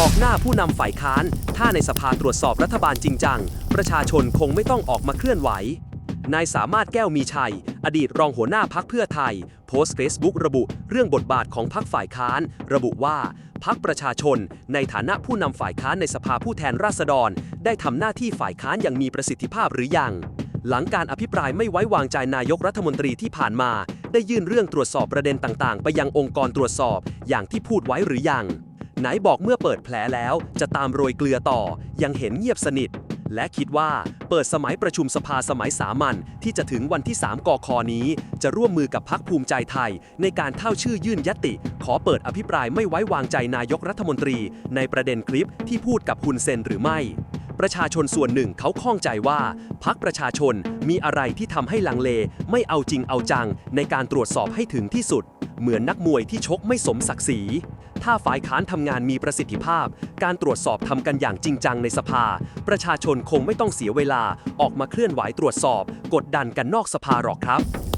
ตอกหน้าผู้นำฝ่ายค้าน ถ้าในสภาตรวจสอบรัฐบาลจริงจัง ประชาชนคงไม่ต้องออกมาเคลื่อนไหว นายสามารถแก้วมีชัย อดีตรองหัวหน้าพักเพื่อไทย โพสต์เฟซบุ๊กระบุเรื่องบทบาทของพักฝ่ายค้าน ระบุว่าพักประชาชน ในฐานะผู้นำฝ่ายค้านในสภาผู้แทนราษฎร ได้ทำหน้าที่ฝ่ายค้านอย่างมีประสิทธิภาพหรือยัง หลังการอภิปรายไม่ไว้วางใจนายกรัฐมนตรีที่ผ่านมา ได้ยื่นเรื่องตรวจสอบประเด็นต่าง ๆ ไปยังองค์กรตรวจสอบ อย่างที่พูดไว้หรือยัง ไหนบอกเมื่อเปิดแผลแล้วจะตามโรยเกลือต่อ ยังเห็นเงียบสนิท และคิดว่าเปิดสมัยประชุมสภาสมัยสามัญที่จะถึงวันที่ 3กคนี้ จะร่วมมือกับพักภูมิใจไทย ในการเท่าชื่อยื่นยติ ขอเปิดอภิปรายไม่ไว้วางใจนายกรัฐมนตรี ในประเด็นคลิปที่พูดกับคุณเซนหรือไม่ ประชาชนส่วนหนึ่งเขาข้องใจว่าพักประชาชนมีอะไรที่ทำให้ลังเล ไม่เอาจริงเอาจัง ในการตรวจสอบให้ถึงที่สุด เหมือนนักมวยที่ชกไม่สมศักดิ์ศรี ถ้าฝ่ายค้านทำงานมีประสิทธิภาพ การตรวจสอบทำกันอย่างจริงจังในสภา ประชาชนคงไม่ต้องเสียเวลาออกมาเคลื่อนไหวตรวจสอบ กดดันกันนอกสภาหรอกครับ